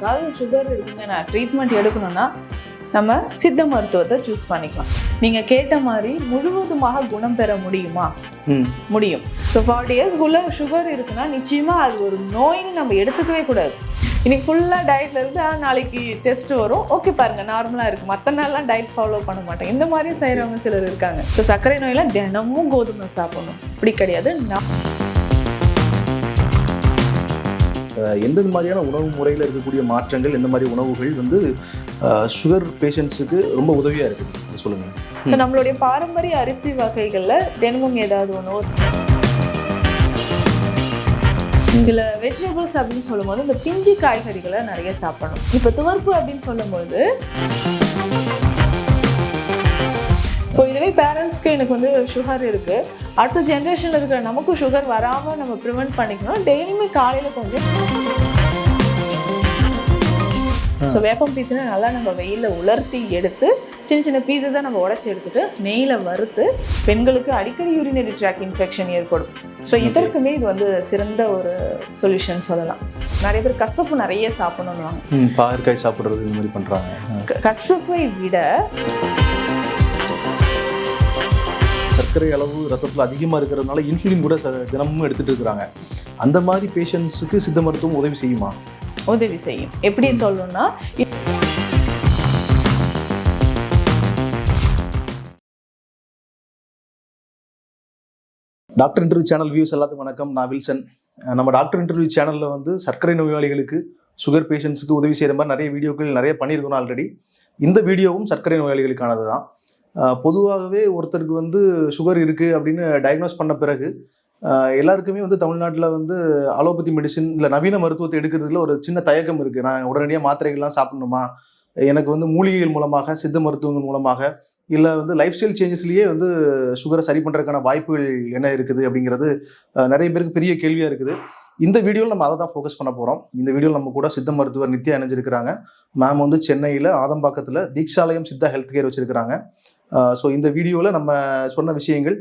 யாருக்காவது சுகர் இருக்குங்க. நான் ட்ரீட்மெண்ட் எடுக்கணும்னா நம்ம சித்த மருத்துவத்தை சூஸ் பண்ணிக்கலாம். நீங்கள் கேட்ட மாதிரி முழுவதுமாக குணம் பெற முடியுமா? முடியும். ஸோ ஃபார்ட்டி இயர்ஸ்க்குள்ளே சுகர் இருக்குன்னா நிச்சயமாக அது ஒரு நோயின்னு நம்ம எடுத்துக்கவே கூடாது. இன்னைக்கு ஃபுல்லாக டயட்டில் இருந்து நாளைக்கு டெஸ்ட் வரும். ஓகே பாருங்கள் நார்மலாக இருக்குது மற்ற நாள்லாம் டயட் ஃபாலோ பண்ண மாட்டேன். இந்த மாதிரி செய்கிறவங்க சிலர் இருக்காங்க. ஸோ சர்க்கரை நோயெல்லாம் தினமும் கோதுமை சாப்பிடணும். அப்படி கிடையாது. நான் எந்தெந்த மாதிரியான உணவு முறையில் இருக்கக்கூடிய மாற்றங்கள் எந்த மாதிரி உணவுகள் வந்து சுகர் பேஷண்ட்ஸுக்கு ரொம்ப உதவியாக இருக்குது அது சொல்லுங்கள் நம்மளுடைய பாரம்பரிய அரிசி வகைகளில் தினமும் ஏதாவது ஒன்று இதில் வெஜிடபிள்ஸ் அப்படின்னு சொல்லும்போது இந்த பிஞ்சு காய்கறிகளை நிறைய சாப்பிடணும். இப்போ துவர்ப்பு அப்படின்னு சொல்லும்போது பேரண்ட்ஸ்க்கு எனக்கு வந்து சுகர் இருக்கு. அடுத்த ஜென்ரேஷனில் இருக்கிற நமக்கும் சுகர் வராமல் நம்ம ப்ரிவெண்ட் பண்ணிக்கணும். டெய்லியுமே காலையில் கொஞ்சம் ஸோ வேப்பம் பீஸ்னா நல்லா நம்ம வெயிலில் உலர்த்தி எடுத்து சின்ன சின்ன பீசஸாக நம்ம உடச்சி எடுத்துட்டு நெய்யில் வறுத்து பெண்களுக்கு அடிக்கடி யூரினரி ட்ராக் இன்ஃபெக்ஷன் ஏற்படும். ஸோ இதற்குமே இது வந்து சிறந்த ஒரு சொல்யூஷன் சொல்லலாம். நிறைய பேர் கசப்பு நிறைய சாப்பிடணும்னுவாங்க ம் பாகற்காய் சாப்பிட்றது இந்த மாதிரி பண்ணுறாங்க கசப்பை விட சர்க்கரை அளவு ரத்தத்தில் அதிகமாக இருக்கிறதுனால இன்சுலின் கூட தினமும் எடுத்துகிட்டு இருக்கிறாங்க. அந்த மாதிரி பேஷண்ட்ஸுக்கு சித்த மருத்துவம் உதவி செய்யுமா? உதவி செய்யும். எப்படி சொல்லணும்னா டாக்டர் இன்டர்வியூ சேனல் வியூஸ் எல்லாத்துக்கும் வணக்கம். நான் வில்சன். நம்ம டாக்டர் இன்டர்வியூ சேனலில் வந்து சர்க்கரை நோயாளிகளுக்கு சுகர் பேஷண்ட்ஸுக்கு உதவி செய்கிற மாதிரி நிறைய வீடியோக்கள் நிறைய பண்ணியிருக்கோம் ஆல்ரெடி இந்த வீடியோவும் சர்க்கரை நோயாளிகளுக்கானது தான் பொதுவாகவே ஒருத்தருக்கு வந்து சுகர் இருக்குது அப்படின்னு டயக்னோஸ் பண்ண பிறகு எல்லாருக்குமே வந்து தமிழ்நாட்டில் வந்து அலோபதி மெடிசின் இல்லை நவீன மருத்துவத்தை எடுக்கிறதுல ஒரு சின்ன தயக்கம் இருக்குது நான் உடனடியாக மாத்திரைகள்லாம் சாப்பிடணுமா? எனக்கு வந்து மூலிகைகள் மூலமாக சித்த மருத்துவங்கள் மூலமாக இல்லை வந்து லைஃப் ஸ்டைல் சேஞ்சஸ்லேயே வந்து சுகரை சரி பண்ணுறதுக்கான வாய்ப்புகள் என்ன இருக்குது அப்படிங்கிறது நிறைய பேருக்கு பெரிய கேள்வியாக இருக்குது. இந்த வீடியோவில் நம்ம அதை தான் ஃபோக்கஸ் பண்ண போகிறோம் இந்த வீடியோவில் நம்ம கூட சித்த மருத்துவர் நித்யா இணைஞ்சிருக்கிறாங்க. மேம் வந்து சென்னையில் ஆதம்பாக்கத்தில் தீக்ஷாலயம் சித்தா ஹெல்த் கேர் வச்சுருக்கிறாங்க. ஸோ இந்த வீடியோவில் நம்ம சொன்ன விஷயங்கள்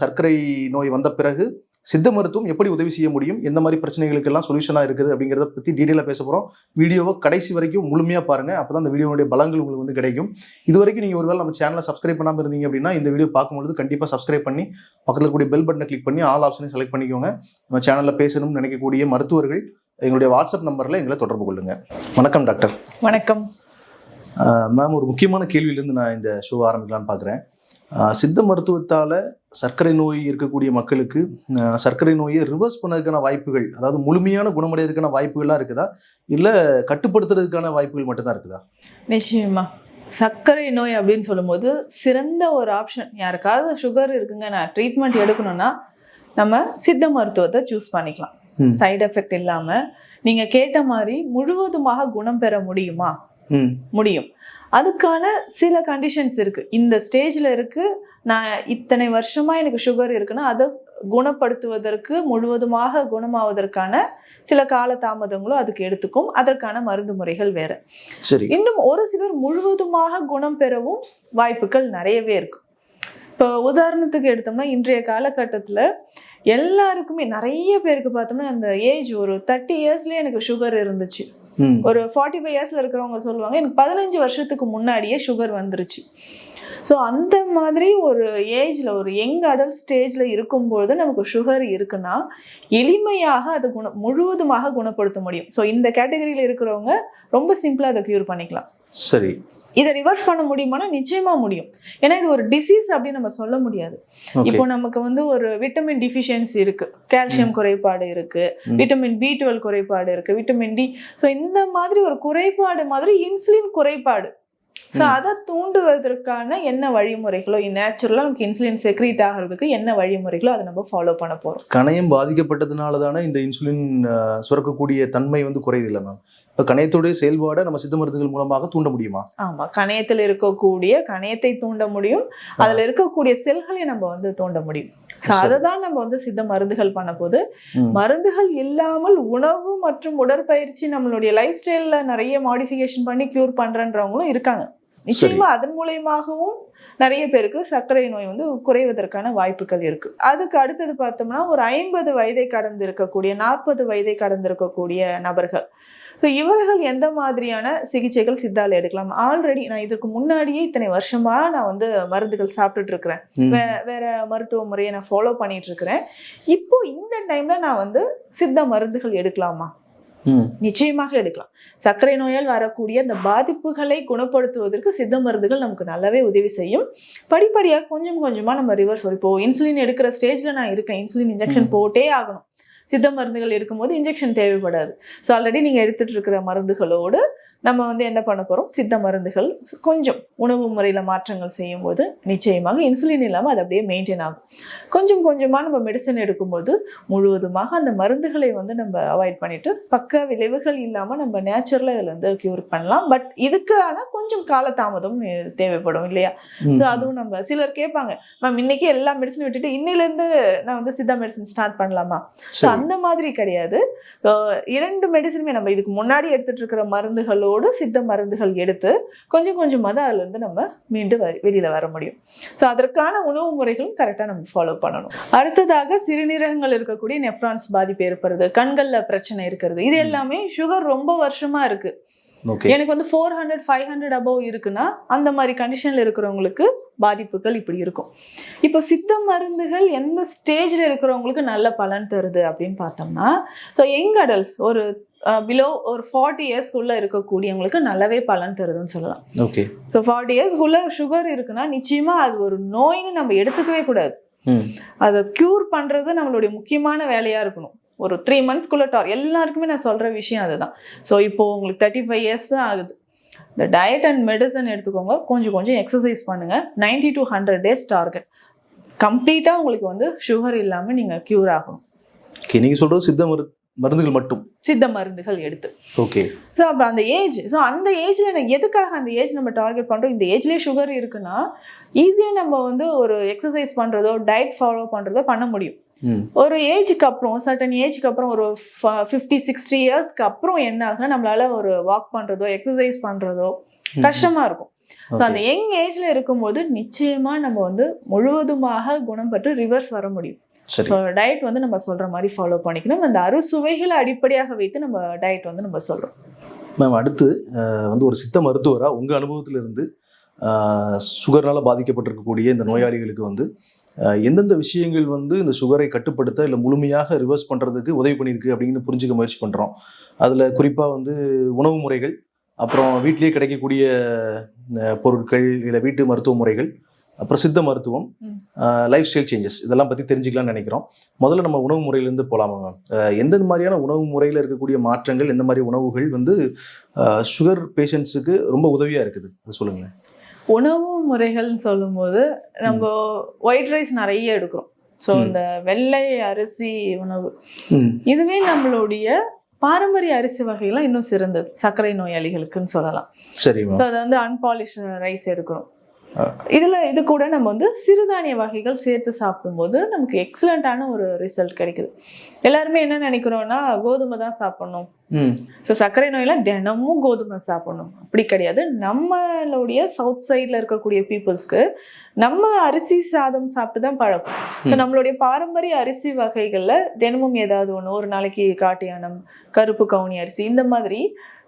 சர்க்கரை நோய் வந்த பிறகு சித்த மருத்துவம் எப்படி உதவி செய்ய முடியும் எந்த மாதிரி பிரச்சனைகளுக்கெல்லாம் சொல்யூஷனாக இருக்குது அப்படிங்கிறத பற்றி டீட்டெயிலாக பேச போகிறோம் வீடியோவை கடைசி வரைக்கும் முழுமையாக பாருங்கள் அப்போ தான் அந்த வீடியோனுடைய பலங்கள் உங்களுக்கு வந்து கிடைக்கும். இது வரைக்கும் நீங்கள் ஒருவேளை நம்ம சேனலை சப்ஸ்கிரைப் பண்ணாமல் இருந்தீங்க அப்படின்னா இந்த வீடியோ பார்க்கும்பொழுது கண்டிப்பாக சப்ஸ்கிரைப் பண்ணி பக்கத்தில் கூடிய பெல் பட்டனை கிளிக் பண்ணி ஆல் ஆப்ஷனையும் செலக்ட் பண்ணிக்கோங்க. நம்ம சேனலில் பேசணும்னு நினைக்கக்கூடிய மருத்துவர்கள் எங்களுடைய வாட்ஸ்அப் நம்பரில் எங்களை தொடர்பு கொள்ளுங்கள் வணக்கம் டாக்டர். வணக்கம். மேம் ஒரு முக்கியமான கேள்வியிலேருந்து நான் இந்த ஷோ ஆரம்பிக்கலாம்னு பார்க்குறேன் சித்த மருத்துவத்தால் சர்க்கரை நோய் இருக்கக்கூடிய மக்களுக்கு சர்க்கரை நோயை ரிவர்ஸ் பண்ணதுக்கான வாய்ப்புகள் அதாவது முழுமையான குணமடைறதுக்கான வாய்ப்புகள்லாம் இருக்குதா? இல்லை கட்டுப்படுத்துறதுக்கான வாய்ப்புகள் மட்டும்தான் இருக்குதா? நிச்சயமா. சர்க்கரை நோய் அப்படின்னு சொல்லும்போது சிறந்த ஒரு ஆப்ஷன் யாருக்காவது சுகர் இருக்குங்க நான் ட்ரீட்மெண்ட் எடுக்கணும்னா நம்ம சித்த மருத்துவத்தை சூஸ் பண்ணிக்கலாம். சைடு எஃபெக்ட் இல்லாம நீங்க கேட்ட மாதிரி முழுவதுமாக குணம் பெற முடியுமா? முடியும். அதுக்கான சில கண்டிஷன்ஸ் இருக்கு. இந்த ஸ்டேஜ்ல இருக்கு நான் இத்தனை வருஷமா எனக்கு சுகர் இருக்குன்னா அதை குணப்படுத்துவதற்கு முழுவதுமாக குணமாவதற்கான சில கால தாமதங்களும் அதுக்கு எடுத்துக்கும். அதற்கான மருந்து முறைகள் வேற. சரி. இன்னும் ஒரு சிலர் முழுவதுமாக குணம் பெறவும் வாய்ப்புகள் நிறையவே இருக்கு. இப்போ உதாரணத்துக்கு எடுத்தோம்னா இன்றைய காலகட்டத்தில் எல்லாருக்குமே நிறைய பேருக்கு பார்த்தோம்னா அந்த ஏஜ் ஒரு தேர்ட்டி இயர்ஸ்லேயே எனக்கு சுகர் இருந்துச்சு. ஒரு ஃபார்ட்டி ஃபைவ் இயர்ஸில் இருக்கிறவங்க சொல்லுவாங்க எனக்கு பதினஞ்சு வருஷத்துக்கு முன்னாடியே சுகர் வந்துருச்சு. ஸோ அந்த மாதிரி ஒரு ஏஜில் ஒரு யங் அடல்ட் ஸ்டேஜில் இருக்கும்போது நமக்கு சுகர் இருக்குன்னா எளிமையாக அதை குண முழுவதுமாக குணப்படுத்த முடியும். ஸோ இந்த கேட்டகரியில் இருக்கிறவங்க ரொம்ப சிம்பிளாக அதை க்யூர் பண்ணிக்கலாம். சரி. இதை ரிவர்ஸ் பண்ண முடியுமானா நிச்சயமா முடியும். ஏன்னா இது ஒரு டிசீஸ் அப்படின்னு நம்ம சொல்ல முடியாது. இப்போ நமக்கு வந்து ஒரு விட்டமின் டிஃபிஷியன்சி இருக்கு. கால்சியம் குறைபாடு இருக்கு. விட்டமின் பி டுவெல் குறைபாடு இருக்கு. விட்டமின் டி ஸோ இந்த மாதிரி ஒரு குறைபாடு மாதிரி இன்சுலின் குறைபாடு. ஸோ. அதை தூண்டுவதற்கான என்ன வழிமுறைகளோ நேச்சுரலாக நமக்கு இன்சுலின் செக்ரீட் ஆகிறதுக்கு என்ன வழிமுறைகளோ அதை நம்ம ஃபாலோ பண்ண போறோம். கணையம் பாதிக்கப்பட்டதுனால தானே இந்த இன்சுலின் சுரக்கக்கூடிய தன்மை வந்து குறையுது இல்லை மேம் இப்போ கணையத்துடைய செயல்பாடை நம்ம சித்த மருந்துகள் மூலமாக தூண்ட முடியுமா? ஆமா கணையத்தில் இருக்கக்கூடிய கணையத்தை தூண்ட முடியும். அதுல இருக்கக்கூடிய செல்களை நம்ம வந்து தூண்ட முடியும். அதை தான் நம்ம வந்து சித்த மருந்துகள் பண்ண போது. மருந்துகள் இல்லாமல் உணவு மற்றும் உடற்பயிற்சி நம்மளுடைய லைஃப் ஸ்டைலில் நிறைய மாடிஃபிகேஷன் பண்ணி க்யூர் பண்றன்றவங்களும் இருக்காங்க. நிச்சயமா அதன் மூலியமாகவும் நிறைய பேருக்கு சர்க்கரை நோய் வந்து குறைவதற்கான வாய்ப்புகள் இருக்கு. அதுக்கு அடுத்தது பார்த்தோம்னா ஒரு ஐம்பது வயதை கடந்து இருக்கக்கூடிய நாற்பது வயதை கடந்து இருக்கக்கூடிய நபர்கள். ஸோ இவர்கள் எந்த மாதிரியான சிகிச்சைகள் சித்தால எடுக்கலாம்? ஆல்ரெடி நான் இதுக்கு முன்னாடியே இத்தனை வருஷமா நான் வந்து மருந்துகள் சாப்பிட்டுட்டு இருக்கிறேன் வேற மருத்துவ முறையை நான் ஃபாலோ பண்ணிட்டு இருக்கிறேன் இப்போ இந்த டைம்ல நான் வந்து சித்த மருந்துகள் எடுக்கலாமா? நிச்சயமாக எடுக்கலாம். சர்க்கரை நோயால் வரக்கூடிய அந்த பாதிப்புகளை குணப்படுத்துவதற்கு சித்த மருந்துகள் நமக்கு நல்லாவே உதவி செய்யும். படிப்படியாக கொஞ்சம் கொஞ்சமா நம்ம ரிவர்ஸ் இப்போ இன்சுலின் எடுக்கிற ஸ்டேஜ்ல நான் இருக்கேன். இன்சுலின் இன்ஜெக்ஷன் போட்டே ஆகணும். சித்த மருந்துகள் எடுக்கும்போது இன்ஜெக்ஷன் தேவைப்படாது. ஸோ ஆல்ரெடி நீங்கள் எடுத்துகிட்டு இருக்கிற மருந்துகளோடு நம்ம வந்து என்ன பண்ண போறோம்? சித்த மருந்துகள் கொஞ்சம் உணவு முறையில மாற்றங்கள் செய்யும்போது நிச்சயமாக இன்சுலின் இல்லாமல் அது அப்படியே மெயின்டைன் ஆகும். கொஞ்சம் கொஞ்சமா நம்ம மெடிசன் எடுக்கும்போது முழுவதுமாக அந்த மருந்துகளை வந்து நம்ம அவாய்ட் பண்ணிட்டு பக்க விளைவுகள் இல்லாம நம்ம நேச்சுரலா இதுல இருந்து கியூர் பண்ணலாம். பட் இதுக்கான கொஞ்சம் காலதாமதம் தேவைப்படும் இல்லையா. ஸோ அதுவும் நம்ம சிலர் கேட்பாங்க மேம் இன்னைக்கு எல்லா மெடிசன் விட்டுட்டு இன்னையில இருந்து நான் வந்து சித்தா மெடிசன் ஸ்டார்ட் பண்ணலாமா? ஸோ அந்த மாதிரி கிடையாது. இரண்டு மெடிசனுமே நம்ம இதுக்கு முன்னாடி எடுத்துட்டு இருக்கிற மருந்துகளோடு சித்த மருந்துகள் எடுத்து கொஞ்சம் கொஞ்சமாக தான் அதுல இருந்து நம்ம மீண்டும் வெளியில் வெளியில வர முடியும். ஸோ அதற்கான உணவு முறைகளும் கரெக்டாக நம்ம ஃபாலோ பண்ணணும். அடுத்ததாக சிறுநீரகங்கள் இருக்கக்கூடிய நெஃப்ரான்ஸ் பாதிப்பு ஏற்படுறது கண்களில் பிரச்சனை இருக்கிறது. இது எல்லாமே சுகர் ரொம்ப வருஷமா இருக்கு. எனக்கு வந்து four hundred five hundred above இருக்குன்னா அந்த மாதிரி கண்டிஷனில் இருக்கிறவங்களுக்கு பாதிப்புகள் இப்படி இருக்கும். இப்போ சித்த மருந்துகள் எந்த ஸ்டேஜில் இருக்கிறவங்களுக்கு நல்ல பலன் தருது அப்படின்னு பார்த்தோம்னா ஸோ யங் அடல்ட்ஸ் ஒரு பிலோ ஒரு ஃபார்ட்டி இயர்ஸ்க்குள்ளே இருக்கக்கூடியவங்களுக்கு நல்லாவே பலன் தருதுன்னு சொல்லலாம். ஓகே ஸோ ஃபார்ட்டி இயர்ஸ்க்குள்ளே சுகர் இருக்குன்னா நிச்சயமாக அது ஒரு நோய்னு நம்ம எடுத்துக்கவே கூடாது. அதை க்யூர் பண்ணுறது நம்மளுடைய முக்கியமான வேலையாக இருக்கணும். ஒரு த்ரீ மந்த்ஸ்க்குள்ளே டார் எல்லாருக்குமே நான் சொல்கிற விஷயம் அதுதான். ஸோ இப்போ உங்களுக்கு தேர்ட்டி ஃபைவ் இயர்ஸ் தான் ஆகுது. இந்த டயட் அண்ட் மெடிசன் எடுத்துக்கோங்க. கொஞ்சம் கொஞ்சம் எக்ஸசைஸ் பண்ணுங்கள் 90 டு ஹண்ட்ரட் டேஸ் டார்கெட் கம்ப்ளீட்டாக உங்களுக்கு வந்து சுகர் இல்லாமல் நீங்கள் க்யூர் ஆகணும். ஓகே நீங்க சொல்றது சித்த மரு மருந்துகள் மட்டும்? சித்த மருந்துகள் எடுத்து. ஓகே ஸோ அப்போ அந்த ஏஜ் ஸோ அந்த ஏஜில் நான் எதுக்காக அந்த ஏஜ் நம்ம டார்கெட் பண்ணுறோம் இந்த ஏஜ்லேயே சுகர் இருக்குன்னா ஈஸியாக நம்ம வந்து ஒரு எக்ஸசைஸ் பண்ணுறதோ டயட் ஃபாலோ பண்ணுறதோ பண்ண முடியும். ஒரு ஏஜுக்கு அப்புறம் சர்டன் ஏஜுக்கு அப்புறம் ஒரு ஃபிஃப்டி சிக்ஸ்டி இயர்ஸ்க்கு அப்புறம் என்ன ஆகுதுன்னா நம்மளால ஒரு வாக் பண்றதோ எக்ஸசைஸ் பண்றதோ கஷ்டமா இருக்கும். ஸோ அந்த யங் ஏஜ்ல இருக்கும்போது நிச்சயமா நம்ம வந்து முழுவதுமாக குணம் பெற்று ரிவர்ஸ் வர முடியும். ஸோ டயட் வந்து நம்ம சொல்ற மாதிரி ஃபாலோ பண்ணிக்கணும். அந்த அறுசுவைகளை அடிப்படையாக வைத்து நம்ம டயட் வந்து நம்ம சொல்றோம். மேம் அடுத்து வந்து ஒரு சித்த மருத்துவரா உங்க அனுபவத்துல இருந்து அஹ், சுகர்னால பாதிக்கப்பட்டிருக்கக்கூடிய இந்த நோயாளிகளுக்கு வந்து எந்தெந்த விஷயங்கள் வந்து இந்த சுகரை கட்டுப்படுத்த இல்லை முழுமையாக ரிவர்ஸ் பண்றதுக்கு உதவி பண்ணியிருக்கு அப்படின்னு புரிஞ்சுக்க முயற்சி பண்றோம். அதுல குறிப்பா வந்து உணவு முறைகள் அப்புறம் வீட்டிலேயே கிடைக்கக்கூடிய பொருட்கள் இல்லை வீட்டு மருத்துவ முறைகள் அப்புறம் சித்த மருத்துவம். லைஃப் ஸ்டைல் சேஞ்சஸ் இதெல்லாம் பற்றி தெரிஞ்சுக்கலாம்னு நினைக்கிறோம். முதல்ல நம்ம உணவு முறையிலேருந்து போகலாமா மேம் எந்தெந்த மாதிரியான உணவு முறையில் இருக்கக்கூடிய மாற்றங்கள் எந்த மாதிரி உணவுகள் வந்து சுகர் பேஷண்ட்ஸுக்கு ரொம்ப உதவியாக இருக்குது? அது சொல்லுங்களேன். உணவு முறைகள்னு சொல்லும்போது நம்ம ஒயிட் ரைஸ் நிறைய எடுக்கிறோம். ஸோ. இந்த வெள்ளை அரிசி உணவு. இதுவே நம்மளுடைய பாரம்பரிய அரிசி வகைகள்லாம் இன்னும் சிறந்தது. சர்க்கரை நோயாளிகளுக்குன்னு சொல்லலாம். சரி ஸோ அதை வந்து அன்பாலிஷ் ரைஸ் எடுக்கிறோம். இதுல இது கூட நம்ம வந்து சிறுதானிய வகைகள் சேர்த்து சாப்பிடும்போது நமக்கு எக்ஸலண்ட்டான ஒரு ரிசல்ட் கிடைக்குது. எல்லாருமே என்ன நினைக்கிறோம்னா கோதுமை தான் சாப்பிடணும். ஸோ சர்க்கரை நோயில தினமும் கோதுமை சாப்பிடணும். அப்படி கிடையாது. நம்மளுடைய சவுத் சைடில் இருக்கக்கூடிய பீப்புள்ஸ்க்கு நம்ம அரிசி சாதம் சாப்பிட்டு தான் பழக்கம். ஸோ. நம்மளுடைய பாரம்பரிய அரிசி வகைகளில் தினமும் ஏதாவது ஒன்று ஒரு நாளைக்கு காட்டியானம் கருப்பு கவுனி அரிசி இந்த மாதிரி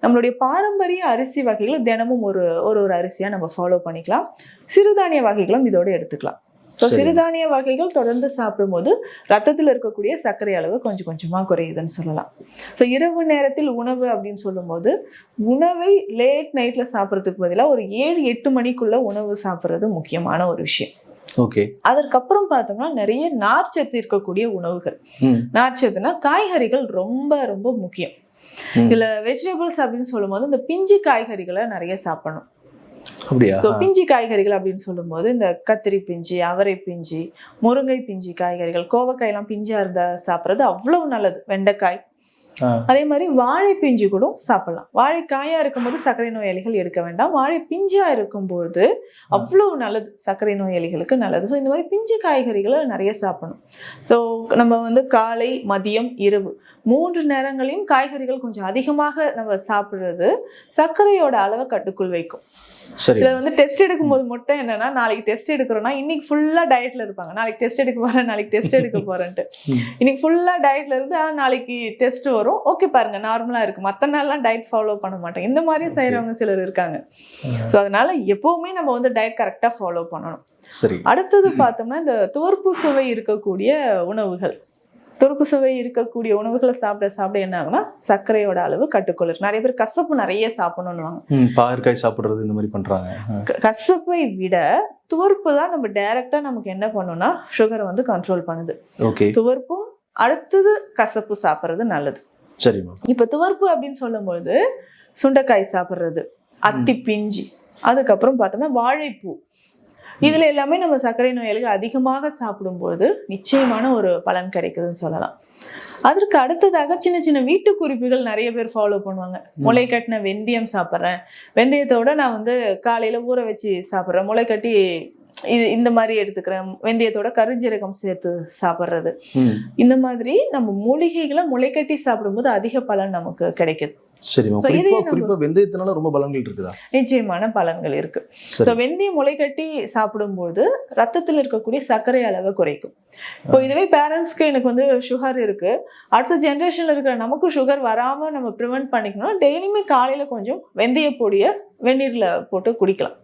நம்மளுடைய பாரம்பரிய அரிசி வகைகள் தினமும் ஒரு ஒரு ஒரு அரிசியாக நம்ம ஃபாலோ பண்ணிக்கலாம். சிறுதானிய வகைகளும் இதோடு எடுத்துக்கலாம். ஸோ. சிறுதானிய வகைகள் தொடர்ந்து சாப்பிடும்போது ரத்தத்தில் இருக்கக்கூடிய சர்க்கரை அளவு கொஞ்சம் கொஞ்சமாக குறையுதுன்னு சொல்லலாம். ஸோ இரவு நேரத்தில் உணவு அப்படின்னு சொல்லும்போது உணவை லேட் நைட்டில் சாப்பிட்றதுக்கு பதிலாக ஒரு ஏழு எட்டு மணிக்குள்ள உணவு சாப்பிட்றது முக்கியமான ஒரு விஷயம். ஓகே. அதற்கப்புறம் பார்த்தோம்னா நிறைய நார்ச்சத்து இருக்கக்கூடிய உணவுகள். நார்ச்சத்துனா காய்கறிகள் ரொம்ப ரொம்ப முக்கியம். இதுல வெஜிடபிள்ஸ் அப்படின்னு சொல்லும்போது இந்த பிஞ்சு காய்கறிகளை நிறைய சாப்பிடணும். அப்படியா? ஸோ பிஞ்சு காய்கறிகள் அப்படின்னு சொல்லும்போது இந்த கத்திரி பிஞ்சு அவரை பிஞ்சு முருங்கை பிஞ்சு காய்கறிகள் கோவக்காயெல்லாம் பிஞ்சா இருந்தா சாப்பிட்றது அவ்வளவு நல்லது. வெண்டைக்காய். அதே மாதிரி வாழை பிஞ்சு கூட சாப்பிடலாம். வாழைக்காயா இருக்கும்போது சர்க்கரை நோயாளிகள் எடுக்க வேண்டாம். வாழை பிஞ்சா இருக்கும்போது அவ்வளவு நல்லது. சர்க்கரை நோயாளிகளுக்கு நல்லது. ஸோ இந்த மாதிரி பிஞ்சு காய்கறிகளை நிறைய சாப்பிடணும். ஸோ நம்ம வந்து காலை மதியம் இரவு மூன்று நேரங்களையும் காய்கறிகள் கொஞ்சம் அதிகமாக நம்ம சாப்பிட்றது சர்க்கரையோட அளவை கட்டுக்குள் வைக்கும். சிலர் வந்து டெஸ்ட் எடுக்கும்போது மட்டும் என்னன்னா நாளைக்கு டெஸ்ட் எடுக்கிறோம்னா இன்னைக்கு ஃபுல்லா டயட்ல இருப்பாங்க. நாளைக்கு டெஸ்ட் எடுக்க போறேன் நாளைக்கு டெஸ்ட் எடுக்க போறேன்ட்டு. இன்னைக்கு ஃபுல்லா டயட்ல இருந்து நாளைக்கு டெஸ்ட் வரும். ஓகே பாருங்க நார்மலா இருக்கு. மத்த நாள்லாம் டயட் ஃபாலோ பண்ண மாட்டேன். இந்த மாதிரி Okay. செய்யறவங்க சிலர் இருக்காங்க. ஸோ அதனால எப்பவுமே நம்ம வந்து டயட் கரெக்டா ஃபாலோ பண்ணணும். சரி. அடுத்தது பார்த்தோம்னா இந்த துவர்ப்பு சுவை இருக்கக்கூடிய உணவுகள். துவர்ப்பு சுவை இருக்கக்கூடிய உணவுகளை சாப்பிட சாப்பிட என்ன ஆகும்னா சர்க்கரையோட அளவு கட்டுக்குள்ள இருக்கு. நிறைய பேர் கசப்பு நிறைய சாப்பிடணும்னுவாங்க. பாகற்காய் சாப்பிடுறது இந்த மாதிரி பண்றாங்க. கசப்பை விட துவர்ப்பு தான் நம்ம டைரக்டா நமக்கு என்ன பண்ணும்னா சுகரை வந்து கண்ட்ரோல் பண்ணுது. ஓகே. துவர்ப்பும் அடுத்தது கசப்பு சாப்பிட்றது நல்லது. சரிம்மா இப்ப துவர்ப்பு அப்படின்னு சொல்லும்பொழுது சுண்டைக்காய் சாப்பிட்றது அத்தி பிஞ்சி அதுக்கப்புறம் பார்த்தோம்னா வாழைப்பூ. இதுல எல்லாமே நம்ம சர்க்கரை நோயாளிகள் அதிகமாக சாப்பிடும்போது நிச்சயமான ஒரு பலன் கிடைக்குதுன்னு சொல்லலாம். அதற்கு அடுத்ததாக சின்ன சின்ன வீட்டு குறிப்புகள் நிறைய பேர் ஃபாலோ பண்ணுவாங்க. முளை கட்டின வெந்தயம் சாப்பிட்றேன். வெந்தயத்தோட நான் வந்து காலையில ஊற வச்சு சாப்பிட்றேன். முளை கட்டி இது இந்த மாதிரி எடுத்துக்கிறேன். வெந்தயத்தோட கருஞ்சீரகம் சேர்த்து சாப்பிட்றது. இந்த மாதிரி நம்ம மூலிகைகளை முளைக்கட்டி சாப்பிடும்போது அதிக பலன் நமக்கு கிடைக்குது. சரிம்மா குறிப்பா குறிப்பா வெந்தயத்தினால ரொம்ப பலன்கள் இருக்குதா? நிச்சயமான பலன்கள் இருக்கு. ஸோ வெந்தயம் முளைக்கட்டி சாப்பிடும்போது ரத்தத்தில் இருக்கக்கூடிய சர்க்கரை அளவை குறைக்கும். இப்போ இதுவே பேரண்ட்ஸ்க்கு எனக்கு வந்து சுகர் இருக்கு. அடுத்த ஜென்ரேஷன்ல இருக்கிற நமக்கும் சுகர் வராம நம்ம ப்ரிவென்ட் பண்ணிக்கணும் டெய்லியுமே காலையில கொஞ்சம் வெந்தய பொடியை வெந்நீர்ல போட்டு குடிக்கலாம்.